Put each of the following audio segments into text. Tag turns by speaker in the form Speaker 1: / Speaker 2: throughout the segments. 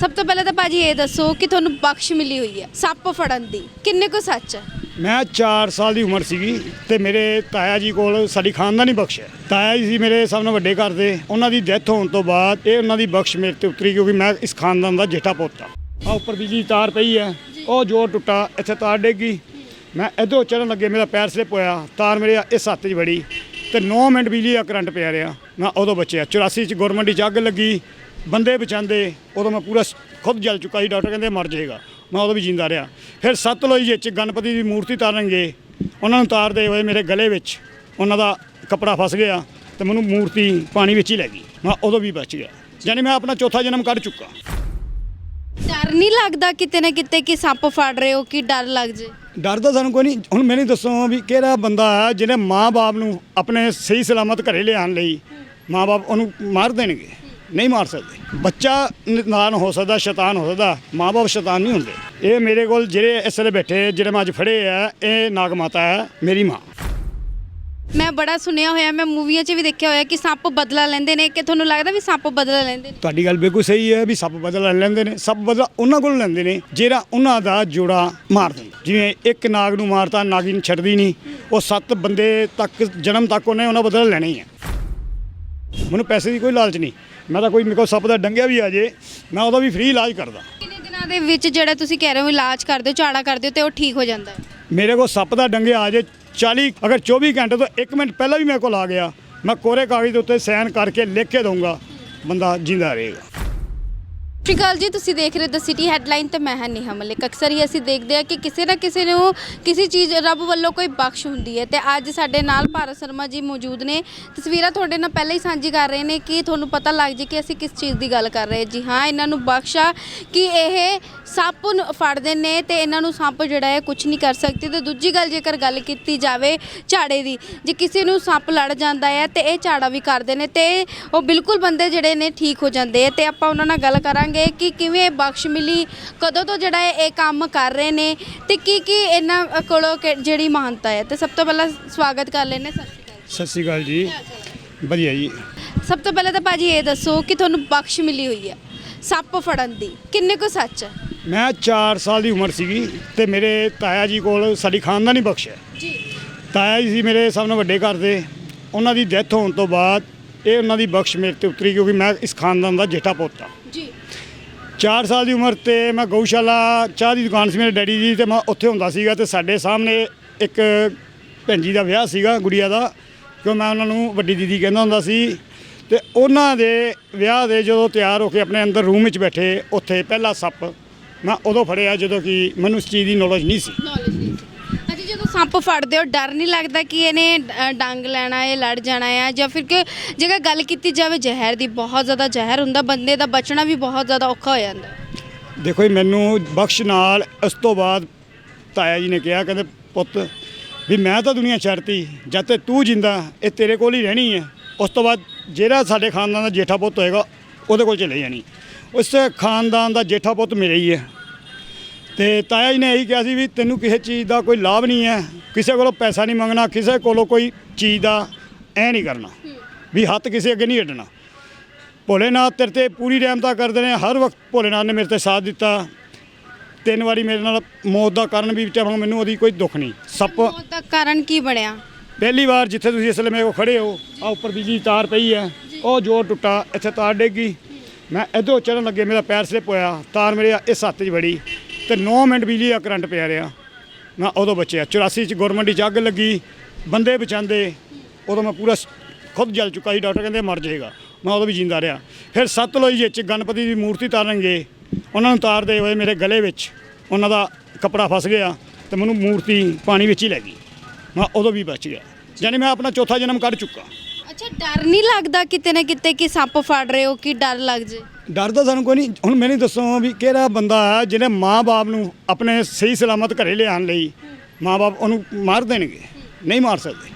Speaker 1: ਸਭ ਤੋਂ ਪਹਿਲਾਂ ਤਾਂ ਭਾਜੀ ਇਹ ਦੱਸੋ ਕਿ ਤੁਹਾਨੂੰ ਬਖਸ਼ ਮਿਲੀ ਹੋਈ ਹੈ ਸੱਪ ਫੜਨ ਦੀ। ਕਿੰਨੇ ਕੁ ਸੱਚ ਹੈ?
Speaker 2: ਮੈਂ 4 ਸਾਲ ਦੀ ਉਮਰ ਸੀਗੀ ਤੇ ਮੇਰੇ ਤਾਇਆ ਜੀ ਕੋਲ ਸਾਡੀ ਖਾਨਦਾਨੀ ਬਖਸ਼ ਹੈ। ਤਾਇਆ ਜੀ ਸੀ ਮੇਰੇ ਸਭ ਤੋਂ ਵੱਡੇ ਘਰ ਦੇ। ਉਹਨਾਂ ਦੀ ਡੈਥ ਹੋਣ ਤੋਂ ਬਾਅਦ ਇਹ ਉਹਨਾਂ ਦੀ ਬਖਸ਼ ਮੇਰੇ ਤੇ ਉਤਰੀ ਕਿਉਂਕਿ ਮੈਂ ਇਸ ਖਾਨਦਾਨ ਦਾ ਜੇਠਾ ਪੁੱਤ। ਆ ਆ ਉੱਪਰ ਬਿਜਲੀ ਦੀ ਤਾਰ ਪਈ ਹੈ। ਉਹ ਜੋਰ ਟੁੱਟਾ ਇੱਥੇ ਤਾਰ ਡੇਗੀ। ਮੈਂ ਇੱਧਰੋਂ ਚੜਨ ਲੱਗੇ ਮੇਰਾ ਪੈਰ ਸਲਿਪ ਹੋਇਆ ਤਾਰ ਮੇਰੇ ਇਸ ਹੱਥ 'ਚ ਵੜੀ ਤੇ 9 ਮਿੰਟ ਬਿਜਲੀ ਦਾ ਕਰੰਟ ਪਿਆ ਰਿਹਾ। ਮੈਂ ਉਦੋਂ ਬਚਿਆ। 84 'ਚ ਗਵਰਨਮੈਂਟ 'ਚ ਅੱਗ ਲੱਗੀ। ਬੰਦੇ ਬਚਾਉਂਦੇ ਉਦੋਂ ਮੈਂ ਪੂਰਾ ਖੁਦ ਜਲ ਚੁੱਕਾ ਸੀ ਡਾਕਟਰ ਕਹਿੰਦੇ ਮਰ ਜਾਏਗਾ। ਮੈਂ ਉਦੋਂ ਵੀ ਜਿੰਦਾ ਰਿਹਾ। ਫਿਰ ਸਤਲੁਜ ਵਿੱਚ ਗਣਪਤੀ ਦੀ ਮੂਰਤੀ ਤਾਰਨਗੇ ਉਹਨਾਂ ਨੂੰ ਤਾਰਦੇ ਹੋਏ ਮੇਰੇ ਗਲੇ ਵਿੱਚ ਉਹਨਾਂ ਦਾ ਕੱਪੜਾ ਫਸ ਗਿਆ ਤੇ ਮੈਨੂੰ ਮੂਰਤੀ ਪਾਣੀ ਵਿੱਚ ਹੀ ਲੈ ਗਈ। ਮੈਂ ਉਦੋਂ ਵੀ ਬਚ ਗਿਆ। ਯਾਨੀ ਮੈਂ ਆਪਣਾ ਚੌਥਾ ਜਨਮ ਕੱਢ ਚੁੱਕਾ।
Speaker 1: ਡਰ ਨਹੀਂ ਲੱਗਦਾ ਕਿਤੇ ਨਾ ਕਿਤੇ ਕਿ ਸੱਪ ਫੜ ਰਹੇ ਹੋ ਕਿ ਡਰ ਲੱਗ ਜੇ?
Speaker 2: ਡਰ ਤਾਂ ਸਾਨੂੰ ਕੋਈ ਨਹੀਂ ਹੁਣ ਮੈਨੂੰ ਦੱਸੋ ਵੀ ਕਿਹੜਾ ਬੰਦਾ ਹੈ ਜਿਹਨੇ ਮਾਂ-ਬਾਪ ਨੂੰ ਆਪਣੇ ਸਹੀ ਸਲਾਮਤ ਘਰੇ ਲਿਆਉਣ ਲਈ ਮਾਂ-ਬਾਪ ਉਹਨੂੰ ਮਾਰ ਦੇਣਗੇ? ਨਹੀਂ ਮਾਰ ਸਕਦੇ। ਬੱਚਾ ਨਾਨ ਹੋ ਸਕਦਾ ਸ਼ੈਤਾਨ ਹੋ ਸਕਦਾ ਮਾਂ-ਬਾਪ ਸ਼ੈਤਾਨ ਨਹੀਂ ਹੁੰਦੇ। ਇਹ ਮੇਰੇ ਕੋਲ ਜਿਹੜੇ ਇਸ ਵੇਲੇ ਬੈਠੇ ਜਿਹੜੇ ਮੈਂ ਅੱਜ ਫੜੇ ਆ ਇਹ ਨਾਗ ਮਾਤਾ ਹੈ ਮੇਰੀ ਮਾਂ।
Speaker 1: ਮੈਂ ਬੜਾ ਸੁਣਿਆ ਹੋਇਆ ਮੈਂ ਮੂਵੀਆਂ 'ਚ ਵੀ ਦੇਖਿਆ ਹੋਇਆ ਕਿ ਸੱਪ ਬਦਲਾ ਲੈਂਦੇ ਨੇ। ਕਿ ਤੁਹਾਨੂੰ ਲੱਗਦਾ ਵੀ ਸੱਪ ਬਦਲਾ ਲੈਂਦੇ ਨੇ?
Speaker 2: ਤੁਹਾਡੀ ਗੱਲ ਬਿਲਕੁਲ ਸਹੀ ਹੈ ਵੀ ਸੱਪ ਬਦਲਾ ਲੈਂਦੇ ਨੇ। ਸੱਪ ਬਦਲਾ ਉਹਨਾਂ ਕੋਲ ਲੈਂਦੇ ਨੇ ਜਿਹੜਾ ਉਹਨਾਂ ਦਾ ਜੋੜਾ ਮਾਰ ਦਿੰਦਾ। ਜਿਵੇਂ ਇੱਕ ਨਾਗ ਨੂੰ ਮਾਰਤਾ ਨਾਗੀ ਛੱਡਦੀ ਨਹੀਂ। ਉਹ ਸੱਤ ਬੰਦੇ ਤੱਕ ਜਨਮ ਤੱਕ ਉਹਨੇ ਉਹਨਾਂ ਬਦਲਾ ਲੈਣਾ ਹੀ ਹੈ ਮੈਨੂੰ ਪੈਸੇ ਦੀ ਕੋਈ ਲਾਲਚ ਨਹੀਂ। ਮੈਂ ਤਾਂ ਕੋਈ ਮੇਰੇ ਕੋਲ ਸੱਪ ਦਾ ਡੰਗਿਆ ਵੀ ਆ ਜੇ ਮੈਂ ਉਹਦਾ ਵੀ ਫ੍ਰੀ ਇਲਾਜ ਕਰਦਾ।
Speaker 1: ਕਿੰਨੇ ਦਿਨਾਂ ਦੇ ਵਿੱਚ ਜਿਹੜਾ ਤੁਸੀਂ ਕਹਿ ਰਹੇ ਹੋ ਇਲਾਜ ਕਰਦੇ ਹੋ ਝਾੜਾ ਕਰਦੇ ਹੋ ਤੇ ਉਹ ਠੀਕ ਹੋ ਜਾਂਦਾ ਹੈ?
Speaker 2: ਮੇਰੇ ਕੋਲ ਸੱਪ ਦਾ ਡੰਗਿਆ ਆ ਜੇ 40 ਅਗਰ 24 ਘੰਟੇ ਤੋਂ 1 ਮਿੰਟ ਪਹਿਲਾਂ ਵੀ ਮੇਰੇ ਕੋਲ ਆ ਗਿਆ ਮੈਂ ਕੋਰੇ ਕਾਗਜ਼ ਦੇ ਉੱਤੇ ਸਾਈਨ ਕਰਕੇ ਲਿਖ ਕੇ ਦਊਂਗਾ ਬੰਦਾ ਜਿੰਦਾ ਰਹੇਗਾ।
Speaker 1: ਸਤਿ ਸ਼੍ਰੀ ਅਕਾਲ ਜੀ, ਤੁਸੀਂ ਦੇਖ ਰਹੇ ਦ ਸਿਟੀ ਹੈਡਲਾਈਨ ਤੇ ਮੈਂ ਹਾਂ ਨੇਹਾ ਮਲਿਕ। ਅਕਸਰ ਹੀ ਅਸੀਂ ਦੇਖਦੇ ਹਾਂ ਕਿ ਕਿਸੇ ਨਾ ਕਿਸੇ ਨੂੰ ਕਿਸੇ ਚੀਜ਼, ਰੱਬ ਵੱਲੋਂ ਕੋਈ ਬਖਸ਼ ਹੁੰਦੀ ਹੈ। ਤੇ ਅੱਜ ਸਾਡੇ ਨਾਲ ਭਾਰਤ ਸ਼ਰਮਾ ਜੀ ਮੌਜੂਦ ਨੇ। ਤਸਵੀਰਾਂ ਤੁਹਾਡੇ ਨਾਲ ਪਹਿਲਾਂ ਹੀ ਸਾਂਝੀ ਕਰ ਰਹੇ ਨੇ ਕਿ ਤੁਹਾਨੂੰ ਪਤਾ ਲੱਗ ਜੇ ਕਿ ਅਸੀਂ ਕਿਸ ਚੀਜ਼ ਦੀ ਗੱਲ ਕਰ ਰਹੇ ਜੀ ਹਾਂ, ਇਹਨਾਂ ਨੂੰ ਬਖਸ਼ਾ ਕਿ ਇਹ ਸੱਪ ਨੂੰ ਫੜਦੇ ਨੇ ਤੇ ਇਹਨਾਂ ਨੂੰ ਸੱਪ ਜਿਹੜਾ ਹੈ ਕੁਝ ਨਹੀਂ ਕਰ ਸਕਦੀ। ਤੇ ਦੂਜੀ ਗੱਲ ਜੇਕਰ ਗੱਲ ਕੀਤੀ ਜਾਵੇ ਝਾੜੇ ਦੀ, ਜੇ ਕਿਸੇ ਨੂੰ ਸੱਪ ਲੜ ਜਾਂਦਾ ਹੈ ਤੇ ਇਹ ਝਾੜਾ ਵੀ ਕਰਦੇ ਨੇ ਤੇ ਉਹ ਬਿਲਕੁਲ ਬੰਦੇ ਜਿਹੜੇ ਨੇ ਠੀਕ ਹੋ ਜਾਂਦੇ ਆ। ਤੇ ਆਪਾਂ ਉਹਨਾਂ ਨਾਲ ਗੱਲ ਕਰਾਂਗੇ। ਕਿ ਕਿਵੇਂ ਬਖਸ਼ ਮਿਲੀ ਕਦੋਂ ਤੋਂ ਜਿਹੜਾ ਇਹ ਇਹ ਕੰਮ ਕਰ ਰਹੇ ਨੇ ਤੇ ਕੀ ਕੀ ਇਹਨਾਂ ਕੋਲੋਂ ਕਿ- ਜਿਹੜੀ ਮਹਾਨਤਾ ਹੈ। ਤੇ ਸਭ ਤੋਂ ਪਹਿਲਾਂ ਸਵਾਗਤ ਕਰ ਲੈਨੇ ਸਤਿ ਸ਼੍ਰੀ ਅਕਾਲ
Speaker 2: ਸਤਿ ਸ਼੍ਰੀ ਅਕਾਲ ਜੀ। ਵਧੀਆ ਜੀ।
Speaker 1: ਸਭ ਤੋਂ ਪਹਿਲਾਂ ਤਾਂ ਭਾਜੀ ਇਹ ਦੱਸੋ ਕਿ ਤੁਹਾਨੂੰ ਬਖਸ਼ ਮਿਲੀ ਹੋਈ ਹੈ ਸੱਪ ਫੜਨ ਦੀ। ਕਿੰਨੇ ਕੁ ਸੱਚ ਹੈ?
Speaker 2: ਮੈਂ 4 ਸਾਲ ਦੀ ਉਮਰ ਸੀਗੀ ਤੇ ਮੇਰੇ ਤਾਇਆ ਜੀ ਕੋਲ ਸਾਡੀ ਖਾਨਦਾਨੀ ਬਖਸ਼ ਹੈ।
Speaker 1: ਜੀ।
Speaker 2: ਤਾਇਆ ਜੀ ਸੀ ਮੇਰੇ ਸਭ ਤੋਂ ਵੱਡੇ ਘਰ ਦੇ। ਉਹਨਾਂ ਦੀ ਡੈਥ ਹੋਣ ਤੋਂ ਬਾਅਦ ਇਹ ਉਹਨਾਂ ਦੀ ਬਖਸ਼ ਮੇਰੇ ਤੇ ਉਤਰੀ ਕਿਉਂਕਿ ਮੈਂ ਇਸ ਖਾਨਦਾਨ ਦਾ ਜੇਠਾ ਪੁੱਤ
Speaker 1: ਜੀ।
Speaker 2: 4 ਸਾਲ ਦੀ ਉਮਰ ਤੇ ਮੈਂ ਗਊਸ਼ਾਲਾ ਚਾਹ ਦੀ ਦੁਕਾਨ ਸੀ ਮੇਰੇ ਡੈਡੀ ਦੀ ਤੇ ਮੈਂ ਉੱਥੇ ਹੁੰਦਾ ਸੀਗਾ ਤੇ ਸਾਡੇ ਸਾਹਮਣੇ ਇੱਕ ਭੈਣ ਜੀ ਦਾ ਵਿਆਹ ਸੀਗਾ ਗੁੜੀਆ ਦਾ, ਕਿਉਂ ਮੈਂ ਉਹਨਾਂ ਨੂੰ ਵੱਡੀ ਦੀਦੀ ਕਹਿੰਦਾ ਹੁੰਦਾ ਸੀ। ਤੇ ਉਹਨਾਂ ਦੇ ਵਿਆਹ ਦੇ ਜਦੋਂ ਤਿਆਰ ਹੋ ਕੇ ਆਪਣੇ ਅੰਦਰ ਰੂਮ ਵਿੱਚ ਬੈਠੇ, ਉੱਥੇ ਪਹਿਲਾ ਸੱਪ ਮੈਂ ਉਦੋਂ ਫੜਿਆ ਜਦੋਂ ਕਿ ਮੈਨੂੰ ਇਸ ਚੀਜ਼ ਦੀ ਨੌਲੇਜ ਨਹੀਂ ਸੀ।
Speaker 1: ਜਦੋਂ ਸੱਪ ਫੜਦੇ ਹੋ ਡਰ ਨਹੀਂ ਲੱਗਦਾ ਕਿ ਇਹਨੇ ਅ, ਡੰਗ ਲੈਣਾ ਹੈ ਲੜ ਜਾਣਾ ਆ ਜਾਂ ਫਿਰ ਕਿ ਜੇਕਰ ਗੱਲ ਕੀਤੀ ਜਾਵੇ ਜ਼ਹਿਰ ਦੀ ਬਹੁਤ ਜ਼ਿਆਦਾ ਜ਼ਹਿਰ ਹੁੰਦਾ ਬੰਦੇ ਦਾ ਬਚਣਾ ਵੀ ਬਹੁਤ ਜ਼ਿਆਦਾ ਔਖਾ ਹੋ ਜਾਂਦਾ।
Speaker 2: ਦੇਖੋ ਜੀ ਮੈਨੂੰ ਬਖਸ਼ ਨਾਲ ਇਸ ਤੋਂ ਬਾਅਦ ਤਾਇਆ ਜੀ ਨੇ ਕਿਹਾ ਕਹਿੰਦੇ ਪੁੱਤ ਵੀ ਮੈਂ ਤਾਂ ਦੁਨੀਆ ਛੱਡਤੀ ਜਦ ਤੇ ਤੂੰ ਜਿੰਦਾ ਇਹ ਤੇਰੇ ਕੋਲ ਹੀ ਰਹਿਣੀ ਹੈ। ਉਸ ਤੋਂ ਬਾਅਦ ਜਿਹੜਾ ਸਾਡੇ ਖਾਨਦਾਨ ਦਾ ਜੇਠਾ ਪੁੱਤ ਹੋਏਗਾ ਉਹਦੇ ਕੋਲ ਚਲੇ ਜਾਣੀ। ਉਸ ਖਾਨਦਾਨ ਦਾ ਜੇਠਾ ਪੁੱਤ ਮੇਰੇ ਹੀ ਹੈ। ਤੇ ਤਾਇਆ ਜੀ ਨੇ ਇਹੀ ਕਿਹਾ ਸੀ ਵੀ ਤੈਨੂੰ ਕਿਸੇ ਚੀਜ਼ ਦਾ ਕੋਈ ਲਾਭ ਨਹੀਂ ਹੈ ਕਿਸੇ ਕੋਲੋਂ ਪੈਸਾ ਨਹੀਂ ਮੰਗਣਾ ਕਿਸੇ ਕੋਲੋਂ ਕੋਈ ਚੀਜ਼ ਦਾ ਐ ਨਹੀਂ ਕਰਨਾ ਵੀ ਹੱਥ ਕਿਸੇ ਅੱਗੇ ਨਹੀਂ ਅੱਡਣਾ। ਭੋਲੇਨਾਥ ਤੇਰੇ ਤੇ ਪੂਰੀ ਰਹਿਮਤਾ ਕਰਦੇ ਨੇ ਹਰ ਵਕਤ ਭੋਲੇਨਾਥ ਨੇ ਮੇਰੇ ਤੇ ਸਾਥ ਦਿੱਤਾ। ਤਿੰਨ ਵਾਰੀ ਮੇਰੇ ਨਾਲ ਮੌਤ ਦਾ ਕਾਰਨ ਵੀ ਚਾਹਾਂ ਮੈਨੂੰ ਉਹਦੀ ਕੋਈ ਦੁੱਖ ਨਹੀਂ। ਸੱਪ
Speaker 1: ਮੌਤ ਦਾ ਕਾਰਨ ਕੀ ਬਣਿਆ?
Speaker 2: ਪਹਿਲੀ ਵਾਰ ਜਿੱਥੇ ਤੁਸੀਂ ਇਸ ਵੇਲੇ ਮੇਰੇ ਕੋਲ ਖੜੇ ਹੋ ਆ ਉੱਪਰ ਬਿਜਲੀ ਤਾਰ ਪਈ ਹੈ ਉਹ ਜੋਰ ਟੁੱਟਾ ਇੱਥੇ ਤਾਰ ਡੇਗੀ ਮੈਂ ਇੱਧਰੋਂ ਚੜਨ ਲੱਗੇ ਮੇਰਾ ਪੈਰ ਸਲਿਪ ਹੋਇਆ ਤਾਰ ਮੇਰੇ ਇਸ ਹੱਥ 'ਚ ਵੜੀ। ਤੇ 9 ਮਿੰਟ ਬਿਜਲੀ ਦਾ ਕਰੰਟ ਪਿਆ ਰਿਹਾ। ਮੈਂ ਉਦੋਂ ਬਚਿਆ। 84 'ਚ ਗਵਰਨਮੈਂਟ 'ਚ ਅੱਗ ਲੱਗੀ। ਬੰਦੇ ਬਚਾਉਂਦੇ। ਉਦੋਂ ਮੈਂ ਪੂਰਾ ਖੁਦ ਜਲ ਚੁੱਕਾ ਸੀ। ਡਾਕਟਰ ਕਹਿੰਦੇ ਮਰ ਜਾਏਗਾ। ਮੈਂ ਉਦੋਂ ਵੀ ਜਿੰਦਾ ਰਿਹਾ। ਫਿਰ ਸਤਲੁਜ ਵਿੱਚ ਗਣਪਤੀ ਦੀ ਮੂਰਤੀ ਤਾਰਨਗੇ। ਉਹਨਾਂ ਨੂੰ ਤਾਰਦੇ ਹੋਏ ਮੇਰੇ ਗਲੇ ਵਿੱਚ ਉਹਨਾਂ ਦਾ ਕੱਪੜਾ ਫਸ ਗਿਆ ਤੇ ਮੈਨੂੰ ਮੂਰਤੀ ਪਾਣੀ ਵਿੱਚ ਹੀ ਲੈ ਗਈ। ਮੈਂ ਉਦੋਂ ਵੀ ਬਚ ਗਿਆ। ਯਾਨੀ ਮੈਂ ਆਪਣਾ ਚੌਥਾ ਜਨਮ ਕੱਢ ਚੁੱਕਾ।
Speaker 1: ਅੱਛਾ, ਡਰ ਨਹੀਂ ਲੱਗਦਾ ਕਿਤੇ ਨਾ ਕਿਤੇ ਕਿ ਸੱਪ ਫੜ ਰਹੇ ਹੋ, ਕਿ ਡਰ ਲੱਗ ਜੇ?
Speaker 2: ਡਰ ਤਾਂ ਸਾਨੂੰ ਕੋਈ ਨਹੀਂ। ਹੁਣ ਮੈਨੂੰ ਦੱਸੋ ਵੀ ਕਿਹੜਾ ਬੰਦਾ ਹੈ ਜਿਹਨੇ ਮਾਂ-ਬਾਪ ਨੂੰ ਆਪਣੇ ਸਹੀ ਸਲਾਮਤ ਘਰੇ ਲਿਆਉਣ ਲਈ ਮਾਂ-ਬਾਪ ਉਹਨੂੰ ਮਾਰ ਦੇਣਗੇ। ਨਹੀਂ ਮਾਰ ਸਕਦੇ।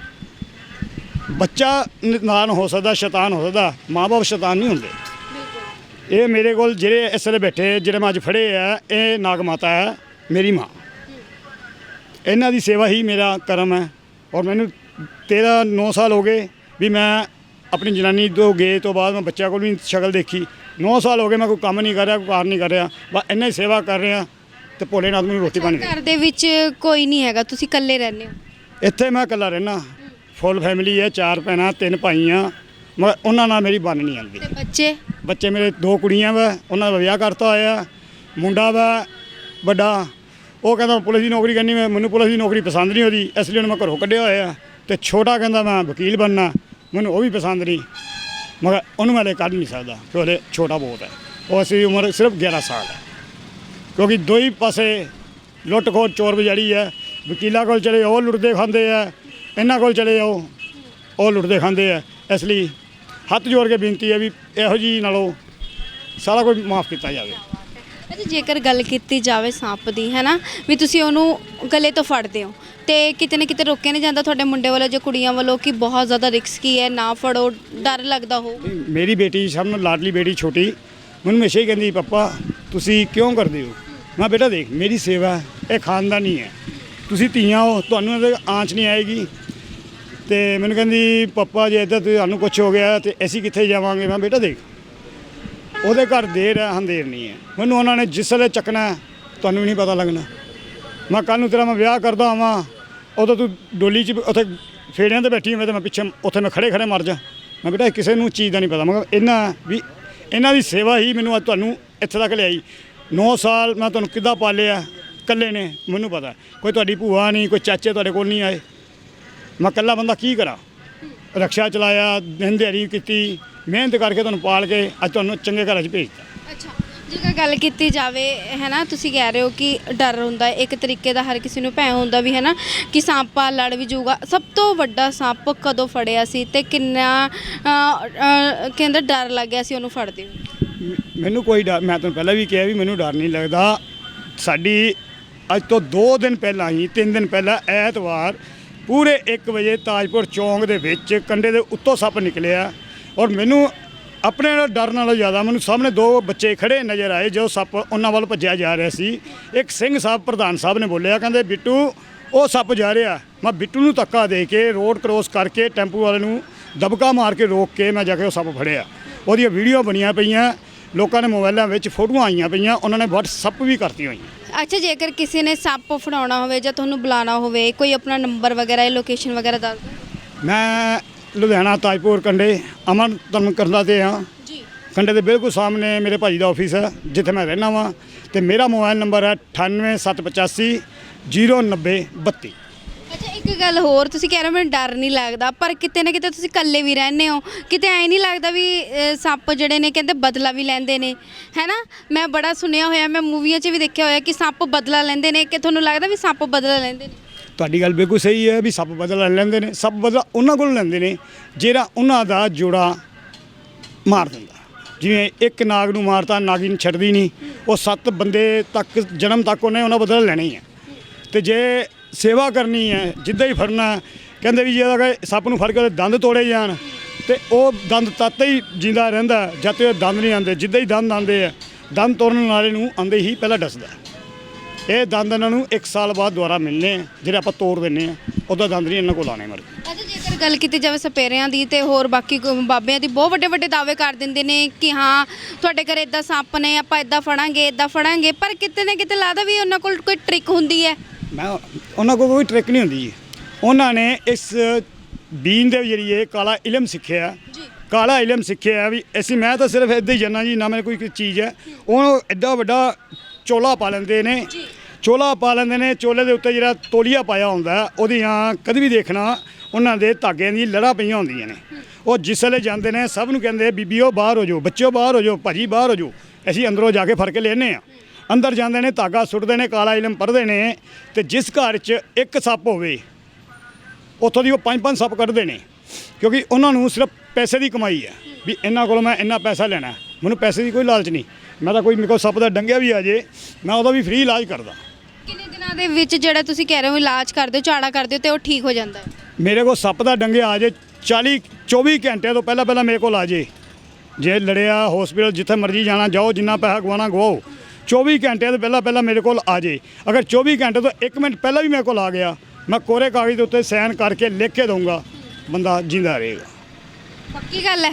Speaker 2: ਬੱਚਾ ਨਾਨ ਹੋ ਸਕਦਾ ਸ਼ੈਤਾਨ ਹੋ ਸਕਦਾ ਮਾਂ-ਬਾਪ ਸ਼ੈਤਾਨ ਨਹੀਂ ਹੁੰਦੇ। ਇਹ ਮੇਰੇ ਕੋਲ ਜਿਹੜੇ ਇਸ ਵੇਲੇ ਬੈਠੇ ਜਿਹੜੇ ਮੈਂ ਅੱਜ ਫੜੇ ਆ ਇਹ ਨਾਗ ਮਾਤਾ ਹੈ ਮੇਰੀ ਮਾਂ। ਇਹਨਾਂ ਦੀ ਸੇਵਾ ਹੀ ਮੇਰਾ ਕਰਮ ਹੈ। ਔਰ ਮੈਨੂੰ 13 9 ਸਾਲ ਹੋ ਗਏ ਵੀ ਮੈਂ ਆਪਣੀ ਜਨਾਨੀ ਤੋਂ ਗਏ ਤੋਂ ਬਾਅਦ ਮੈਂ ਬੱਚਿਆਂ ਕੋਲ ਵੀ ਸ਼ਕਲ ਦੇਖੀ। 9 ਸਾਲ ਹੋ ਗਏ ਮੈਂ ਕੋਈ ਕੰਮ ਨਹੀਂ ਕਰ ਰਿਹਾ ਕੋਈ ਕਾਰ ਨਹੀਂ ਕਰ ਰਿਹਾ ਬਸ ਇੰਨਾ ਹੀ ਸੇਵਾ ਕਰ ਰਿਹਾ ਤੇ ਭੋਲੇ ਨਾਥ ਮੈਨੂੰ ਰੋਟੀ ਪਾਣੀ ਦੇ
Speaker 1: ਘਰ ਦੇ ਵਿੱਚ ਕੋਈ ਨਹੀਂ ਹੈਗਾ ਤੁਸੀਂ ਇਕੱਲੇ ਰਹਿੰਦੇ ਹੋ?
Speaker 2: ਇੱਥੇ ਮੈਂ ਇਕੱਲਾ ਰਹਿਣਾ ਫੁੱਲ ਫੈਮਿਲੀ ਹੈ ਚਾਰ ਭੈਣਾਂ ਤਿੰਨ ਭਾਈਆਂ ਮਗਰ ਉਹਨਾਂ ਨਾਲ ਮੇਰੀ ਬਣ ਨਹੀਂ ਆਉਂਦੀ।
Speaker 1: ਤੇ ਬੱਚੇ?
Speaker 2: ਬੱਚੇ ਮੇਰੇ ਦੋ ਕੁੜੀਆਂ ਵਾ ਉਹਨਾਂ ਦਾ ਵਿਆਹ ਕਰਤਾ ਹੋਇਆ ਮੁੰਡਾ ਵਾ ਵੱਡਾ ਉਹ ਕਹਿੰਦਾ ਪੁਲਿਸ ਦੀ ਨੌਕਰੀ ਕਰਨੀ ਮੈਂ ਮੈਨੂੰ ਪੁਲਿਸ ਦੀ ਨੌਕਰੀ ਪਸੰਦ ਨਹੀਂ ਉਹਦੀ ਇਸ ਲਈ ਉਹਨੂੰ ਮੈਂ ਘਰੋਂ ਕੱਢਿਆ ਹੋਇਆ ਤੇ ਛੋਟਾ ਕਹਿੰਦਾ ਮੈਂ ਵਕੀਲ ਬਣਨਾ ਮੈਨੂੰ ਉਹ ਵੀ ਪਸੰਦ ਨਹੀਂ। ਮਗਰ ਉਹਨੂੰ ਮੈਂ ਲੈ ਕੱਢ ਨਹੀਂ ਸਕਦਾ ਕਿ ਉਹਦੇ ਛੋਟਾ ਬਹੁਤ ਹੈ। ਉਸ ਦੀ ਉਮਰ ਸਿਰਫ 11 ਸਾਲ ਹੈ। ਕਿਉਂਕਿ ਦੋ ਹੀ ਪਾਸੇ ਲੁੱਟ ਖੋਹ ਚੋਰ ਬਜਾੜੀ ਹੈ। ਵਕੀਲਾਂ ਕੋਲ ਚਲੇ ਉਹ ਲੁੱਟਦੇ ਖਾਂਦੇ ਆ ਇਹਨਾਂ ਕੋਲ ਚਲੇ ਜਾਓ, ਉਹ ਲੁੱਟਦੇ ਖਾਂਦੇ ਆ ਇਸ ਲਈ ਹੱਥ ਜੋੜ ਕੇ ਬੇਨਤੀ ਹੈ ਵੀ ਇਹੋ ਜੀ ਨਾਲੋਂ ਸਾਰਾ ਕੁਝ ਮਾਫ ਕੀਤਾ ਜਾਵੇ।
Speaker 1: ਅੱਛਾ ਜੇਕਰ ਗੱਲ ਕੀਤੀ ਜਾਵੇ ਸੱਪ ਦੀ ਹੈ ਨਾ ਵੀ ਤੁਸੀਂ ਉਹਨੂੰ ਗਲੇ ਤੋਂ ਫੜਦੇ ਹੋ, ਤੇ ਕਿਤੇ ਨਾ ਕਿਤੇ ਰੋਕਿਆ ਨਹੀਂ ਜਾਂਦਾ ਤੁਹਾਡੇ ਮੁੰਡੇ ਵੱਲੋਂ ਜਾਂ ਕੁੜੀਆਂ ਵੱਲੋਂ ਕਿ ਬਹੁਤ ਜ਼ਿਆਦਾ ਰਿਸਕੀ ਹੈ ਨਾ ਫੜੋ, ਡਰ ਲੱਗਦਾ ਹੋ।
Speaker 2: ਮੇਰੀ ਬੇਟੀ ਸਭ ਨੂੰ ਲਾਡਲੀ ਬੇਟੀ ਛੋਟੀ, ਮੈਨੂੰ ਹਮੇਸ਼ਾ ਹੀ ਕਹਿੰਦੀ, ਪਾਪਾ, ਤੁਸੀਂ ਕਿਉਂ ਕਰਦੇ ਹੋ? ਮੈਂ ਬੇਟਾ, ਦੇਖ, ਮੇਰੀ ਸੇਵਾ ਇਹ ਖਾਨਦਾਨੀ ਹੈ। ਤੁਸੀਂ ਧੀਆਂ ਹੋ, ਤੁਹਾਨੂੰ ਇਹਦੇ ਆਂਚ ਨਹੀਂ ਆਏਗੀ। ਤੇ ਮੈਨੂੰ ਕਹਿੰਦੀ, ਪਾਪਾ, ਜੇ ਇੱਧਰ ਤੁਹਾਨੂੰ ਕੁਝ ਹੋ ਗਿਆ, ਤੇ ਅਸੀਂ ਕਿੱਥੇ ਜਾਵਾਂਗੇ? ਮੈਂ ਬੇਟਾ, ਦੇਖ ਉਹਦੇ ਘਰ ਦੇਰ ਹੈ, ਹੰਦੇਰ ਨਹੀਂ ਹੈ। ਮੈਨੂੰ ਉਹਨਾਂ ਨੇ ਜਿਸ ਵੇਲੇ ਚੱਕਣਾ ਤੁਹਾਨੂੰ ਵੀ ਨਹੀਂ ਪਤਾ ਲੱਗਣਾ। ਮੈਂ ਕੱਲ ਨੂੰ ਤੇਰਾ ਮੈਂ ਵਿਆਹ ਕਰਦਾ ਆਵਾਂ, ਉਦੋਂ ਤੂੰ ਡੋਲੀ 'ਚ ਉੱਥੇ ਫੇੜਿਆਂ ਤੇ ਬੈਠੀ ਹੋਵੇਂ ਤੇ ਮੈਂ ਪਿੱਛੇ ਉੱਥੇ ਮੈਂ ਖੜੇ ਖੜੇ ਮਰ ਜਾ। ਮੈਂ ਬੇਟਾ ਕਿਸੇ ਨੂੰ ਚੀਜ਼ ਦਾ ਨਹੀਂ ਪਤਾ। ਮਗਰ ਇਹਨਾਂ ਵੀ, ਇਹਨਾਂ ਦੀ ਸੇਵਾ ਹੀ ਮੈਨੂੰ ਅੱਜ ਤੁਹਾਨੂੰ ਇੱਥੇ ਤੱਕ ਲਿਆਈ। 9 ਸਾਲ ਮੈਂ ਤੁਹਾਨੂੰ ਕਿੱਦਾਂ ਪਾਲਿਆ? ਇਕੱਲੇ ਨੇ, ਮੈਨੂੰ ਪਤਾ। ਕੋਈ ਤੁਹਾਡੀ ਭੂਆ ਨਹੀਂ, ਕੋਈ ਚਾਚੇ ਤੁਹਾਡੇ ਕੋਲ ਨਹੀਂ ਆਏ। ਮੈਂ ਇਕੱਲਾ ਬੰਦਾ ਕੀ ਕਰਾਂ? ਰਕਸ਼ਾ ਚਲਾਇਆ, ਦਿਨ ਦਿਹਾੜੀ ਕੀਤੀ। ਮਿਹਨਤ ਕਰਕੇ ਤੁਹਾਨੂੰ ਪਾਲ ਕੇ ਅੱਜ ਤੁਹਾਨੂੰ ਚੰਗੇ ਘਰਾਂ 'ਚ ਭੇਜਤਾ
Speaker 1: ਅੱਛਾ ਜੇਕਰ ਗੱਲ ਕੀਤੀ ਜਾਵੇ ਹੈ ਨਾ ਤੁਸੀਂ ਕਹਿ ਰਹੇ ਹੋ ਕਿ ਡਰ ਹੁੰਦਾ ਹੈ, ਇੱਕ ਤਰੀਕੇ ਦਾ ਹਰ ਕਿਸੇ ਨੂੰ ਭੈ ਹੁੰਦਾ ਵੀ ਹੈ ਨਾ ਕਿ ਸੱਪਾ ਲੜ ਵੀ ਜਾਊਗਾ। ਸਭ ਤੋਂ ਵੱਡਾ ਸੱਪ ਕਦੋਂ ਫੜਿਆ ਸੀ ਤੇ ਕਿੰਨਾ ਅ, ਅ, ਕਹਿੰਦਾ ਡਰ ਲੱਗਿਆ ਸੀ ਉਹਨੂੰ ਫੜਦੇ ਹੋਏ?
Speaker 2: ਮ- ਮੈਨੂੰ ਕੋਈ ਡਰ ਮੈਂ ਤੁਹਾਨੂੰ ਪਹਿਲਾਂ ਵੀ ਕਿਹਾ ਵੀ ਮੈਨੂੰ ਡਰ ਨਹੀਂ ਲੱਗਦਾ। ਸਾਡੀ ਅੱਜ ਤੋਂ 2 ਦਿਨ ਪਹਿਲਾਂ ਹੀ 3 ਦਿਨ ਪਹਿਲਾਂ ਐਤਵਾਰ ਪੂਰੇ 1 ਵਜੇ ਤਾਜਪੁਰ ਚੌਂਕ ਦੇ ਵਿੱਚ ਕੰਡੇ ਦੇ ਉੱਤੋਂ ਸੱਪ ਨਿਕਲਿਆ। ਔਰ ਮੈਨੂੰ ਆਪਣੇ ਨਾਲ ਡਰ ਨਾਲੋਂ ਜ਼ਿਆਦਾ ਮੈਨੂੰ ਸਾਹਮਣੇ ਦੋ ਬੱਚੇ ਖੜੇ ਨਜ਼ਰ ਆਏ ਜੋ ਸੱਪ ਉਹਨਾਂ ਵੱਲ ਭੱਜਿਆ ਜਾ ਰਿਹਾ ਸੀ। ਇੱਕ ਸਿੰਘ ਸਾਹਿਬ ਪ੍ਰਧਾਨ ਸਾਹਿਬ ਨੇ ਬੋਲਿਆ ਕਹਿੰਦੇ ਬਿੱਟੂ ਉਹ ਸੱਪ ਜਾ ਰਿਹਾ। ਮੈਂ ਬਿੱਟੂ ਨੂੰ ਧੱਕਾ ਦੇ ਕੇ ਰੋਡ ਕ੍ਰੋਸ ਕਰਕੇ ਟੈਂਪੂ ਵਾਲੇ ਨੂੰ ਦਬਕਾ ਮਾਰ ਕੇ ਰੋਕ ਕੇ ਮੈਂ ਜਾ ਕੇ ਉਹ ਸੱਪ ਫੜਿਆ। ਉਹਦੀਆਂ ਵੀਡੀਓ ਬਣੀਆਂ ਪਈਆਂ ਲੋਕਾਂ ਨੇ ਮੋਬਾਈਲਾਂ ਵਿੱਚ ਫੋਟੋਆਂ ਆਈਆਂ ਪਈਆਂ ਉਹਨਾਂ ਨੇ WhatsApp ਵੀ ਕਰਤੀਆਂ ਹੋਈਆਂ।
Speaker 1: ਅੱਛਾ ਜੇਕਰ ਕਿਸੇ ਨੇ ਸੱਪ ਫੜਾਉਣਾ ਹੋਵੇ ਜਾਂ ਤੁਹਾਨੂੰ ਬੁਲਾਉਣਾ ਹੋਵੇ ਕੋਈ ਆਪਣਾ ਨੰਬਰ ਵਗੈਰਾ ਲੋਕੇਸ਼ਨ ਵਗੈਰਾ ਦੱਸ ਦਿਓ।
Speaker 2: ਮੈਂ ਲੁਧਿਆਣਾ ਤਾਜਪੁਰ ਕੰਡੇ ਅਮਨ ਧਰਮ ਕਰਦਾ ਤੇ ਹਾਂ।
Speaker 1: ਜੀ।
Speaker 2: ਕੰਡੇ ਦੇ ਬਿਲਕੁਲ ਸਾਹਮਣੇ ਮੇਰੇ ਭਾਜੀ ਦਾ ਆਫਿਸ ਹੈ ਜਿੱਥੇ ਮੈਂ ਰਹਿਣਾ ਵਾਂ। ਤੇ ਮੇਰਾ ਮੋਬਾਈਲ ਨੰਬਰ ਹੈ 98785 09032
Speaker 1: ਅੱਛਾ ਇੱਕ ਗੱਲ ਹੋਰ ਤੁਸੀਂ ਕਹਿ ਰਹੇ ਹੋ ਮੈਨੂੰ ਡਰ ਨਹੀਂ ਲੱਗਦਾ ਪਰ ਕਿਤੇ ਨਾ ਕਿਤੇ ਤੁਸੀਂ ਇਕੱਲੇ ਵੀ ਰਹਿੰਦੇ ਹੋ। ਕਿਤੇ ਐ ਨਹੀਂ ਲੱਗਦਾ ਵੀ ਅ, ਸੱਪ ਜਿਹੜੇ ਨੇ ਕਹਿੰਦੇ ਬਦਲਾ ਵੀ ਲੈਂਦੇ ਨੇ। ਹੈਨਾ? ਮੈਂ ਬੜਾ ਸੁਣਿਆ ਹੋਇਆ ਮੈਂ ਮੂਵੀਆਂ 'ਚ ਵੀ ਦੇਖਿਆ ਹੋਇਆ ਕਿ ਸੱਪ ਬਦਲਾ ਲੈਂਦੇ ਨੇ ਕਿ ਤੁਹਾਨੂੰ ਲੱਗਦਾ ਵੀ ਸੱਪ ਬਦਲਾ ਲੈਂਦੇ ਨੇ?
Speaker 2: ਤੁਹਾਡੀ ਗੱਲ ਬਿਲਕੁਲ ਸਹੀ ਹੈ ਵੀ ਸੱਪ ਬਦਲਾ ਲੈਂਦੇ ਨੇ। ਸੱਪ ਬਦਲਾ ਉਹਨਾਂ ਕੋਲ ਲੈਂਦੇ ਨੇ ਜਿਹੜਾ ਉਹਨਾਂ ਦਾ ਜੋੜਾ ਮਾਰ ਦਿੰਦਾ। ਜਿਵੇਂ ਇੱਕ ਨਾਗ ਨੂੰ ਮਾਰਤਾ ਨਾਗਿਨ ਛੱਡਦੀ ਨਹੀਂ। ਉਹ ਸੱਤ ਬੰਦੇ ਤੱਕ, ਜਨਮ ਤੱਕ ਉਹਨੇ ਉਹਨਾਂ ਬਦਲਾ ਲੈਣਾ ਹੀ ਹੈ। ਤੇ ਜੇ ਸੇਵਾ ਕਰਨੀ ਹੈ, ਜਿੱਦਾਂ ਹੀ ਫੜਨਾ ਕਹਿੰਦੇ ਵੀ ਜੇ ਅਗਰ ਸੱਪ ਨੂੰ ਫੜ ਕੇ ਉਹਦੇ ਦੰਦ ਤੋੜੇ ਜਾਣ, ਤੇ ਉਹ ਦੰਦ ਤੱਤ ਹੀ ਜਿੰਦਾ ਰਹਿੰਦਾ ਜਦ ਤੱਕ ਦੰਦ ਨਹੀਂ ਆਉਂਦੇ। ਜਿੱਦਾਂ ਹੀ ਦੰਦ ਆਉਂਦੇ ਆ ਦੰਦ ਤੋੜਨ ਵਾਲੇ ਨੂੰ ਆਉਂਦੇ ਹੀ ਪਹਿਲਾਂ ਡਸਦਾ ਇਹ ਦੰਦ ਇਹਨਾਂ ਨੂੰ 1 ਸਾਲ ਬਾਅਦ ਦੁਬਾਰਾ ਮਿਲਨੇ ਆ ਜਿਹੜੇ ਆਪਾਂ ਤੋੜ ਦਿੰਨੇ ਆ ਉਹਦਾ ਦੰਦ ਨਹੀਂ ਇਹਨਾਂ ਕੋਲ ਆਣੇ ਮਰ
Speaker 1: ਅੱਛਾ ਜੇਕਰ ਗੱਲ ਕੀਤੀ ਜਾਵੇ ਸਪੇਰਿਆਂ ਦੀ ਤੇ ਹੋਰ ਬਾਕੀ ਕੋ- ਬਾਬਿਆਂ ਦੀ ਬਹੁਤ ਵੱਡੇ ਵੱਡੇ ਦਾਅਵੇ ਕਰ ਦਿੰਦੇ ਨੇ ਕਿ ਹਾਂ ਤੁਹਾਡੇ ਘਰੇ ਇਦਾਂ ਸੱਪ ਨੇ ਆਪਾਂ ਇਦਾਂ ਫੜਾਂਗੇ ਇਦਾਂ ਫੜਾਂਗੇ ਪਰ ਕਿਤੇ ਨਾ ਕਿਤੇ ਲੱਗਦਾ ਵੀ ਉਹਨਾਂ ਕੋਲ ਕੋਈ ਟ੍ਰਿਕ ਹੁੰਦੀ ਹੈ।
Speaker 2: ਮੈਂ ਉਹਨਾਂ ਕੋਲ ਕੋਈ ਟ੍ਰਿਕ ਨਹੀਂ ਹੁੰਦੀ ਜੀ। ਉਹਨਾਂ ਨੇ ਇਸ ਬੀਨ ਦੇ ਜਰੀਏ ਕਾਲਾ ਇਲਮ ਸਿੱਖਿਆ।
Speaker 1: ਜੀ।
Speaker 2: ਕਾਲਾ ਇਲਮ ਸਿੱਖਿਆ ਵੀ ਅਸੀਂ ਮੈਂ ਤਾਂ ਸਿਰਫ ਇੱਦਾਂ ਹੀ ਜਾਣਾ ਜੀ ਨਾ ਮੇਰੇ ਕੋਈ ਕੋਈ ਚੀਜ਼ ਹੈ। ਉਹ ਐਡਾ ਵੱਡਾ ਚੋਲਾ ਪਾ ਲੈਂਦੇ ਨੇ। ਚੋਲਾ ਪਾ ਲੈਂਦੇ ਨੇ। ਚੋਲੇ ਦੇ ਉੱਤੇ ਜਿਹੜਾ ਤੋਲੀਆ ਪਾਇਆ ਹੁੰਦਾ ਉਹਦੀਆਂ ਕਦੇ ਵੀ ਦੇਖਣਾ ਉਹਨਾਂ ਦੇ ਧਾਗਿਆਂ ਦੀ ਲੜਾ ਪਈਆਂ ਹੁੰਦੀਆਂ ਨੇ। ਉਹ ਜਿਸ ਵੇਲੇ ਜਾਂਦੇ ਨੇ ਸਭ ਨੂੰ ਕਹਿੰਦੇ ਬੀਬੀਓ ਬਾਹਰ ਹੋ ਜਾਓ ਬੱਚਿਓ ਬਾਹਰ ਹੋ ਜਾਓ ਭਾਜੀ ਬਾਹਰ ਹੋ ਜਾਓ। ਅਸੀਂ ਅੰਦਰੋਂ ਜਾ ਕੇ ਫੜ ਕੇ ਲੈਨੇ ਆ ਅੰਦਰ ਜਾਂਦੇ ਨੇ ਧਾਗਾ ਸੁੱਟਦੇ ਨੇ ਕਾਲਾ ਇਲਮ ਪੜ੍ਹਦੇ ਨੇ ਤੇ ਜਿਸ ਘਰ 'ਚ ਇੱਕ ਸੱਪ ਹੋਵੇ ਉੱਥੋਂ ਦੀ ਉਹ ਪੰਜ ਪੰਜ ਸੱਪ ਕੱਢਦੇ ਨੇ। ਕਿਉਂਕਿ ਉਹਨਾਂ ਨੂੰ ਸਿਰਫ ਪੈਸੇ ਦੀ ਕਮਾਈ ਹੈ ਵੀ ਇਹਨਾਂ ਕੋਲੋਂ ਮੈਂ ਇੰਨਾ ਪੈਸਾ ਲੈਣਾ। ਮੈਨੂੰ ਪੈਸੇ ਦੀ ਕੋਈ ਲਾਲਚ ਨਹੀਂ। ਮੈਂ ਤਾਂ ਕੋਈ ਮੇਰੇ ਕੋਲ ਸੱਪ ਦਾ ਡੰਗਿਆ ਵੀ ਆ ਜੇ ਮੈਂ ਉਹਦਾ ਵੀ ਫ੍ਰੀ ਇਲਾਜ ਕਰਦਾ।
Speaker 1: ਕਿੰਨੇ ਦਿਨਾਂ ਦੇ ਵਿੱਚ ਜਿਹੜਾ ਤੁਸੀਂ ਕਹਿ ਰਹੇ ਹੋ ਇਲਾਜ ਕਰਦੇ ਹੋ ਝਾੜਾ ਕਰਦੇ ਹੋ ਤੇ ਉਹ ਠੀਕ ਹੋ ਜਾਂਦਾ? ਹੈ
Speaker 2: ਮੇਰੇ ਕੋਲ ਸੱਪ ਦਾ ਡੰਗਿਆ ਆ ਜੇ 40 24 ਘੰਟੇ ਤੋਂ ਪਹਿਲਾਂ ਪਹਿਲਾਂ ਮੇਰੇ ਕੋਲ ਆ ਜੇ। ਜੇ ਲੜਿਆ ਹਸਪੀਟਲ ਜਿੱਥੇ ਮਰਜ਼ੀ ਜਾਣਾ ਜਾਓ ਜਿੰਨਾ ਪੈਸਾ ਗਵਾਣਾ ਗਵਾਓ 24 ਘੰਟੇ ਤੋਂ ਪਹਿਲਾਂ ਪਹਿਲਾਂ ਮੇਰੇ ਕੋਲ ਆ ਜੇ। ਅਗਰ 24 ਘੰਟੇ ਤੋਂ 1 ਮਿੰਟ ਪਹਿਲਾਂ ਵੀ ਮੇਰੇ ਕੋਲ ਆ ਗਿਆ ਮੈਂ ਕੋਰੇ ਕਾਗਜ਼ ਦੇ ਉੱਤੇ ਸਾਈਨ ਕਰਕੇ ਲਿਖ ਕੇ ਦਊਂਗਾ ਬੰਦਾ ਜਿੰਦਾ ਰਹੇਗਾ।
Speaker 1: ਪੱਕੀ ਗੱਲ ਹੈ?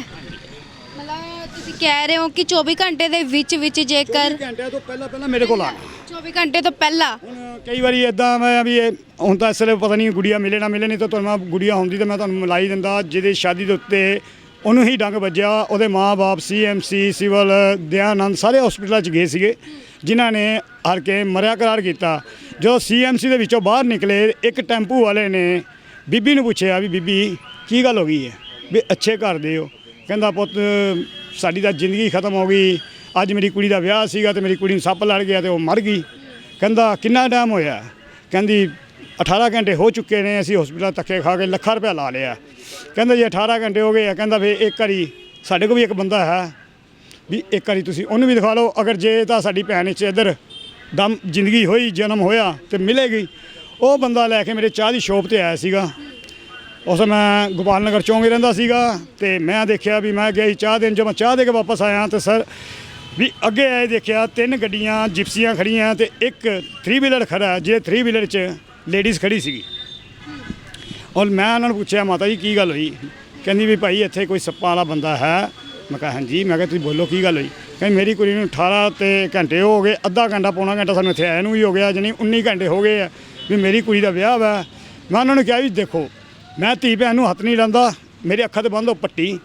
Speaker 1: ਮਤਲਬ ਕਹਿ ਰਹੇ ਹੋ ਕਿ 24 ਘੰਟੇ ਦੇ ਵਿੱਚ ਵਿੱਚ ਜੇਕਰ
Speaker 2: ਘੰਟਿਆਂ ਤੋਂ ਪਹਿਲਾਂ ਪਹਿਲਾਂ ਮੇਰੇ ਕੋਲ ਆ।
Speaker 1: 24 ਘੰਟੇ ਤੋਂ ਪਹਿਲਾਂ?
Speaker 2: ਹੁਣ ਕਈ ਵਾਰੀ ਇਦਾਂ ਮੈਂ ਵੀ ਇਹ ਹੁਣ ਤਾਂ ਇਸ ਵੇਲੇ ਪਤਾ ਨਹੀਂ ਗੁੜੀਆ ਮਿਲੇ ਨਾ ਮਿਲੇ ਨਹੀਂ ਤਾਂ ਤੁਹਾਨੂੰ ਮੈਂ ਗੁੜੀਆ ਹੁੰਦੀ ਤਾਂ ਮੈਂ ਤੁਹਾਨੂੰ ਮਿਲਾਈ ਦਿੰਦਾ ਜਿਹਦੀ ਸ਼ਾਦੀ ਦੇ ਉੱਤੇ ਉਹਨੂੰ ਹੀ ਡੰਗ ਵੱਜਿਆ। ਉਹਦੇ ਮਾਂ-ਬਾਪ ਸੀਐਮਸੀ ਸਿਵਲ ਦਿਆਨੰਦ ਸਾਰੇ ਹਸਪੀਟਲਾਂ 'ਚ ਗਏ ਸੀਗੇ ਜਿਨ੍ਹਾਂ ਨੇ ਹਰ ਕੇ ਮਰਿਆ ਕਰਾਰ ਕੀਤਾ। ਜਦੋਂ ਸੀਐਮਸੀ ਦੇ ਵਿੱਚੋਂ ਬਾਹਰ ਨਿਕਲੇ ਇੱਕ ਟੈਂਪੂ ਵਾਲੇ ਨੇ ਬੀਬੀ ਨੂੰ ਪੁੱਛਿਆ ਵੀ ਬੀਬੀ ਕੀ ਗੱਲ ਹੋ ਗਈ ਹੈ? ਵੀ ਅੱਛੇ ਘਰ ਦੇ ਹੋ। ਕਹਿੰਦਾ ਪੁੱਤ ਸਾਡੀ ਤਾਂ ਜ਼ਿੰਦਗੀ ਖਤਮ ਹੋ ਗਈ। ਅੱਜ ਮੇਰੀ ਕੁੜੀ ਦਾ ਵਿਆਹ ਸੀਗਾ ਤੇ ਮੇਰੀ ਕੁੜੀ ਨੂੰ ਸੱਪ ਲੜ ਗਿਆ ਤੇ ਉਹ ਮਰ ਗਈ। ਕਹਿੰਦਾ, ਕਿੰਨਾ ਟਾਈਮ ਹੋਇਆ? ਕਹਿੰਦੀ 18 ਘੰਟੇ ਹੋ ਚੁੱਕੇ ਨੇ, ਅਸੀਂ ਹਸਪੀਟਲ ਤੱਕੇ ਖਾ ਕੇ ਲੱਖਾਂ ਰੁਪਇਆ ਲਾ ਲਿਆ। ਕਹਿੰਦਾ, ਜੀ 18 ਘੰਟੇ ਹੋ ਗਏ ਆ, ਕਹਿੰਦਾ ਫੇ ਇੱਕ ਵਾਰੀ ਸਾਡੇ ਕੋਲ ਵੀ ਇੱਕ ਬੰਦਾ ਹੈ। ਵੀ ਇੱਕ ਵਾਰੀ ਤੁਸੀਂ ਉਹਨੂੰ ਵੀ ਦਿਖਾ ਲਓ, ਅਗਰ ਜੇ ਤਾਂ ਸਾਡੀ ਭੈਣ 'ਚ ਇੱਧਰ ਦਮ ਜ਼ਿੰਦਗੀ ਹੋਈ, ਜਨਮ ਹੋਇਆ ਤੇ ਮਿਲੇਗੀ। ਉਹ ਬੰਦਾ ਲੈ ਕੇ ਮੇਰੇ ਚਾਹ ਦੀ ਸ਼ੋਪ ਤੇ ਆਇਆ ਸੀਗਾ। ਉਸ ਮੈਂ ਗੋਪਾਲ ਨਗਰ ਚੌਂਕ ਹੀ ਰਹਿੰਦਾ ਸੀਗਾ ਤੇ ਮੈਂ ਦੇਖਿਆ ਵੀ ਮੈਂ ਗਿਆ ਚਾਹ ਦੇਣ, ਜਦੋਂ ਮੈਂ ਚਾਹ ਦੇ ਕੇ ਵਾਪਸ ਆਇਆ ਤੇ ਸਰ ਵੀ ਅੱਗੇ ਆਏ ਦੇਖਿਆ ਤਿੰਨ ਗੱਡੀਆਂ ਜਿਪਸੀਆਂ ਖੜੀਆਂ ਤੇ ਇੱਕ 3 ਵੀਲਰ ਖੜਾ ਜੇ 3 ਵੀਲਰ 'ਚ ਲੇਡੀਜ਼ ਖੜੀ ਸੀਗੀ। ਔਰ ਮੈਂ ਉਹਨਾਂ ਨੂੰ ਪੁੱਛਿਆ, ਮਾਤਾ ਜੀ, ਕੀ ਗੱਲ ਹੋਈ? ਕਹਿੰਦੀ ਵੀ ਭਾਈ, ਇੱਥੇ ਕੋਈ ਸੱਪਾਂ ਵਾਲਾ ਬੰਦਾ ਹੈ। ਮੈਂ ਕਿਹਾ, ਹਾਂਜੀ। ਮੈਂ ਕਿਹਾ, ਤੁਸੀਂ ਬੋਲੋ, ਕੀ ਗੱਲ ਹੋਈ? ਕਹਿੰਦੀ, ਮੇਰੀ ਕੁੜੀ ਨੂੰ 18 ਤੇ ਘੰਟੇ ਹੋ ਗਏ, ਅੱਧਾ ਘੰਟਾ ਪੌਣਾ ਘੰਟਾ ਸਾਨੂੰ ਇੱਥੇ ਆਏ ਨੂੰ ਵੀ ਹੋ ਗਿਆ ਜਾਣੀ 19 ਘੰਟੇ ਹੋ ਗਏ ਆ ਵੀ ਮੇਰੀ ਕੁੜੀ ਦਾ ਵਿਆਹ ਵਾ। ਮੈਂ ਉਹਨਾਂ ਨੂੰ ਕਿਹਾ ਵੀ ਦੇਖੋ ਮੈਂ ਧੀ ਭੈਣ ਨੂੰ ਹੱਥ ਨਹੀਂ ਲਾਉਂਦਾ ਮੇਰੇ ਅੱਖਾਂ ਤੇ ਬੰਨ੍ਹੋ ਪੱਟੀ।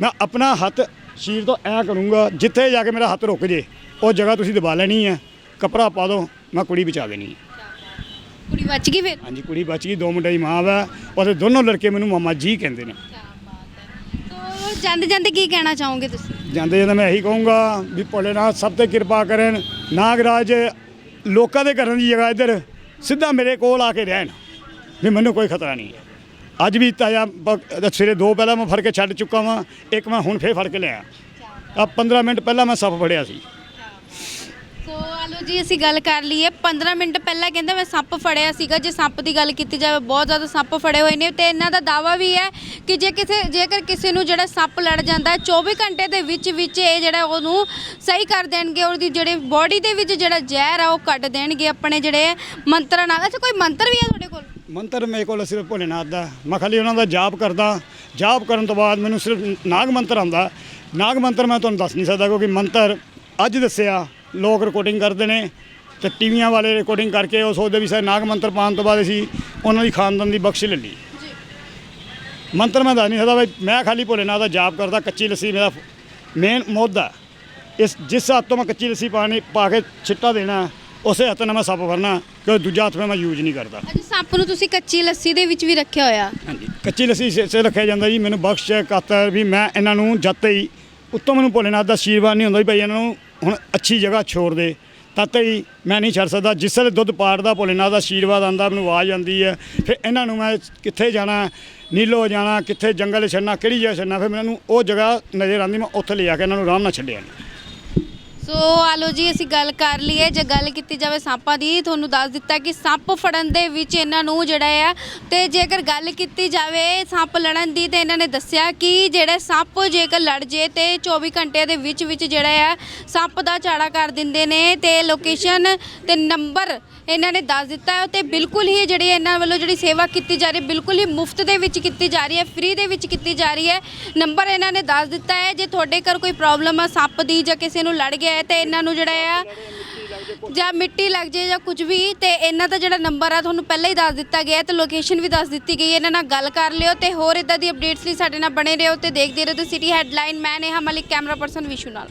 Speaker 2: ਮੈਂ ਆਪਣਾ ਹੱਥ ਸ਼ੀਰ ਤੋਂ ਐ ਕਰੂੰਗਾ ਜਿੱਥੇ ਜਾ ਕੇ ਮੇਰਾ ਹੱਥ ਰੁਕ ਜੇ ਉਹ ਜਗ੍ਹਾ ਤੁਸੀਂ ਦਬਾ ਲੈਣੀ ਹੈ ਕਪੜਾ ਪਾ ਦਿਓ ਮੈਂ ਕੁੜੀ ਬਚਾ ਦੇਣੀ ਹੈ
Speaker 1: ਕੁੜੀ ਬਚ ਗਈ ਫਿਰ?
Speaker 2: ਹਾਂਜੀ ਕੁੜੀ ਬਚ ਗਈ ਦੋ ਮੁੰਡੇ ਦੀ ਮਾਂ ਵਾ ਉਹਦੇ ਦੋਨੋਂ ਲੜਕੇ ਮੈਨੂੰ ਮਾਮਾ ਜੀ ਕਹਿੰਦੇ ਨੇ।
Speaker 1: ਤੋ ਜਾਂਦੇ ਜਾਂਦੇ ਕੀ ਕਹਿਣਾ ਚਾਹੋਗੇ ਤੁਸੀਂ?
Speaker 2: ਜਾਂਦੇ ਜਾਂਦੇ ਮੈਂ ਇਹੀ ਕਹੂੰਗਾ ਵੀ ਭੋਲੇਨਾਥ ਸਭ ਤੇ ਕਿਰਪਾ ਕਰਨ ਨਾਗਰਾਜ ਲੋਕਾਂ ਦੇ ਘਰਾਂ ਦੀ ਜਗ੍ਹਾ ਇੱਧਰ ਸਿੱਧਾ ਮੇਰੇ ਕੋਲ ਆ ਕੇ ਰਹਿਣ ਵੀ ਮੈਨੂੰ ਕੋਈ ਖਤਰਾ ਨਹੀਂ। ਹੈ ਅੱਜ ਵੀ ਤਾਇਆ ਬ- ਸਵੇਰੇ ਦੋ ਪਹਿਲਾਂ ਮੈਂ ਫੜ ਕੇ ਛੱਡ ਚੁੱਕਾ ਵਾਂ ਇੱਕ ਮੈਂ ਹੁਣ ਫੇਰ ਫੜ ਕੇ ਲਿਆ ਆ 15 ਮਿੰਟ ਪਹਿਲਾਂ ਮੈਂ ਸੱਪ ਫੜਿਆ ਸੀ।
Speaker 1: ਸੋ ਆਲੋ ਜੀ ਅਸੀਂ ਗੱਲ ਕਰ ਲਈਏ। 15 ਮਿੰਟ ਪਹਿਲਾਂ ਕਹਿੰਦਾ ਮੈਂ ਸੱਪ ਫੜਿਆ ਸੀਗਾ। ਜੇ ਸੱਪ ਦੀ ਗੱਲ ਕੀਤੀ ਜਾਵੇ ਬਹੁਤ ਜ਼ਿਆਦਾ ਸੱਪ ਫੜੇ ਹੋਏ ਨੇ ਤੇ ਇਹਨਾਂ ਦਾ ਦਾਵਾ ਵੀ ਹੈ ਕਿ ਜੇ ਕਿਸੇ ਜੇਕਰ ਕਿਸੇ ਨੂੰ ਜਿਹੜਾ ਸੱਪ ਲੜ ਜਾਂਦਾ ਹੈ 24 ਘੰਟੇ ਦੇ ਵਿੱਚ ਵਿੱਚ ਇਹ ਜਿਹੜਾ ਉਹਨੂੰ ਸਹੀ ਕਰ ਦੇਣਗੇ। ਉਹਦੀ ਜਿਹੜੇ ਬਾਡੀ ਦੇ ਵਿੱਚ ਜਿਹੜਾ ਜ਼ਹਿਰ ਆ ਉਹ ਕੱਢ ਦੇਣਗੇ ਆਪਣੇ ਜਿਹੜੇ ਮੰਤਰਾਂ ਨਾਲ। ਅੱਛਾ ਕੋਈ ਮੰਤਰ ਵੀ ਹੈ ਤੁਹਾਡੇ ਕੋਲ?
Speaker 2: ਮੰਤਰ ਮੇਰੇ ਕੋਲ ਸਿਰਫ ਭੋਲੇਨਾਥ ਦਾ ਮੈਂ ਖਾਲੀ ਉਹਨਾਂ ਦਾ ਜਾਪ ਕਰਦਾ। ਜਾਪ ਕਰਨ ਤੋਂ ਬਾਅਦ ਮੈਨੂੰ ਸਿਰਫ ਨਾਗ ਮੰਤਰ ਆਉਂਦਾ। ਨਾਗ ਮੰਤਰ ਮੈਂ ਤੁਹਾਨੂੰ ਦੱਸ ਨਹੀਂ ਸਕਦਾ ਕਿਉਂਕਿ ਮੰਤਰ ਅੱਜ ਦੱਸਿਆ ਲੋਕ ਰਿਕਾਰਡਿੰਗ ਕਰਦੇ ਨੇ ਤੇ ਟੀਵੀਆਂ ਵਾਲੇ ਰਿਕਾਰਡਿੰਗ ਕਰਕੇ ਉਹ ਸੋਚਦੇ ਵੀ ਸਰ ਨਾਗ ਮੰਤਰ ਪਾਉਣ ਤੋਂ ਬਾਅਦ ਅਸੀਂ ਉਹਨਾਂ ਦੀ ਖਾਨਦਾਨ ਦੀ ਬਖਸ਼ ਲੈ ਲਈ ਮੰਤਰ ਮੈਂ ਦੱਸ ਨਹੀਂ ਸਕਦਾ ਬਈ ਮੈਂ ਖਾਲੀ ਭੋਲੇਨਾਥ ਦਾ ਜਾਪ ਕਰਦਾ ਕੱਚੀ ਲੱਸੀ ਮੇਰਾ ਮੇਨ ਮੁੱਦਾ ਇਸ ਜਿਸ ਹੱਥ ਤੋਂ ਮੈਂ ਕੱਚੀ ਲੱਸੀ ਪਾਣੀ ਪਾ ਕੇ ਛਿੱਟਾ ਦੇਣਾ ਉਸੇ ਹੱਥ ਨਾਲ ਮੈਂ ਸੱਪ ਫੜਨਾ ਕਿਉਂਕਿ ਦੂਜਾ ਹੱਥ ਮੈਂ ਯੂਜ਼ ਨਹੀਂ ਕਰਦਾ।
Speaker 1: ਅੱਜ ਸੱਪ ਨੂੰ ਤੁਸੀਂ ਕੱਚੀ ਲੱਸੀ ਦੇ ਵਿੱਚ ਵੀ ਰੱਖਿਆ ਹੋਇਆ?
Speaker 2: ਹਾਂਜੀ। ਕੱਚੀ ਲੱਸੀ ਸੇ ਰੱਖਿਆ ਜਾਂਦਾ ਜੀ ਮੈਨੂੰ ਬਖਸ਼ ਕਾਤਰ ਵੀ ਮੈਂ ਇਹਨਾਂ ਨੂੰ ਜਦ ਤੱਕ ਉੱਤੋਂ ਮੈਨੂੰ ਭੋਲੇਨਾਥ ਦਾ ਆਸ਼ੀਰਵਾਦ ਨਹੀਂ ਹੁੰਦਾ ਵੀ ਭਾਈ ਇਹਨਾਂ ਨੂੰ ਹੁਣ ਅੱਛੀ ਜਗ੍ਹਾ ਛੋੜ ਦੇ ਤਦ ਹੀ ਮੈਂ ਨਹੀਂ ਛੱਡ ਸਕਦਾ। ਜਿਸ ਵੇਲੇ ਦੁੱਧ ਪਾੜਦਾ ਭੋਲੇਨਾਥ ਦਾ ਆਸ਼ੀਰਵਾਦ ਆਂਦਾ ਮੈਨੂੰ ਆਵਾਜ਼ ਆਉਂਦੀ ਹੈ ਫਿਰ ਇਹਨਾਂ ਨੂੰ ਮੈਂ ਕਿੱਥੇ ਜਾਣਾ ਨੀਲੋ ਜਾਣਾ ਕਿੱਥੇ ਜੰਗਲ ਛੱਡਣਾ ਕਿਹੜੀ ਜਗ੍ਹਾ ਛੱਡਣਾ ਫਿਰ ਮੈਨੂੰ ਉਹ ਜਗ੍ਹਾ ਨਜ਼ਰ ਆਉਂਦੀ ਮੈਂ ਉੱਥੇ ਲਿਜਾ ਕੇ ਇਹਨਾਂ ਨੂੰ ਆਰਾਮ ਨਾਲ ਛੱਡਿਆ
Speaker 1: ਸੋ ਆਲੋ ਜੀ, ਅਸੀਂ ਗੱਲ ਕਰ ਲਈਏ, ਜੇ ਗੱਲ ਕੀਤੀ ਜਾਵੇ ਸਾਂਪਾਂ ਦੀ, ਤੁਹਾਨੂੰ ਦੱਸ ਦਿੱਤਾ ਕਿ ਸੱਪ ਫੜਨ ਦੇ ਵਿੱਚ ਇਹਨਾਂ ਨੂੰ ਜਿਹੜਾ ਆ, ਤੇ ਜੇਕਰ ਗੱਲ ਕੀਤੀ ਜਾਵੇ ਸੱਪ ਲੜਨ ਦੀ, ਤੇ ਇਹਨਾਂ ਨੇ ਦੱਸਿਆ ਕਿ ਜਿਹੜੇ ਸੱਪ ਜੇਕਰ ਲੜ ਜੇ, ਤੇ 24 ਘੰਟੇ ਦੇ ਵਿੱਚ ਵਿੱਚ ਜਿਹੜਾ ਆ, ਸੱਪ ਦਾ ਝਾੜਾ ਕਰ ਦਿੰਦੇ ਨੇ, ਤੇ ਲੋਕੇਸ਼ਨ ਤੇ ਨੰਬਰ ਇਹਨਾਂ ਨੇ ਦੱਸ ਦਿੱਤਾ ਹੈ ਤੇ ਬਿਲਕੁਲ ਹੀ ਜਿਹੜੀ ਇਹਨਾਂ ਵੱਲੋਂ ਜਿਹੜੀ ਸੇਵਾ ਕੀਤੀ ਜਾ ਰਹੀ ਹੈ, ਬਿਲਕੁਲ ਹੀ ਮੁਫਤ ਦੇ ਵਿੱਚ ਕੀਤੀ ਜਾ ਰਹੀ ਹੈ ਫ੍ਰੀ ਦੇ ਵਿੱਚ ਕੀਤੀ ਜਾ ਰਹੀ ਹੈ। ਨੰਬਰ ਇਹਨਾਂ ਨੇ ਦੱਸ ਦਿੱਤਾ ਹੈ, ਜੇ ਤੁਹਾਡੇ ਘਰ ਕੋਈ ਪ੍ਰੋਬਲਮ ਆ, ਸੱਪ ਦੀ ਜਾਂ ਕਿਸੇ ਨੂੰ ਲੜ ਗਿਆ ਹੈ ਤੇ ਇਹਨਾਂ ਨੂੰ ਜਿਹੜਾ ਆ ਜਾਂ ਮਿੱਟੀ ਲੱਗ ਜੇ ਜਾਂ ਕੁਝ ਵੀ, ਤੇ ਇਹਨਾਂ ਦਾ ਜਿਹੜਾ ਨੰਬਰ ਆ ਤੁਹਾਨੂੰ ਪਹਿਲਾਂ ਹੀ ਦੱਸ ਦਿੱਤਾ ਗਿਆ ਹੈ ਤੇ ਲੋਕੇਸ਼ਨ ਵੀ ਦੱਸ ਦਿੱਤੀ ਗਈ ਹੈ। ਇਹਨਾਂ ਨਾਲ ਗੱਲ ਕਰ ਲਿਓ ਤੇ ਹੋਰ ਇਦਾਂ ਦੀ ਅਪਡੇਟਸ ਲਈ ਸਾਡੇ ਨਾਲ ਬਣੇ ਰਹੋ ਤੇ ਦੇਖਦੇ ਰਹੋ ਤੇ ਸਿਟੀ ਹੈਡਲਾਈਨ ਮੈਂ ਨੇਹਾ ਮਲਿਕ ਕੈਮਰਾ ਪਰਸਨ ਵਿਸ਼ੂ ਨਾਲ।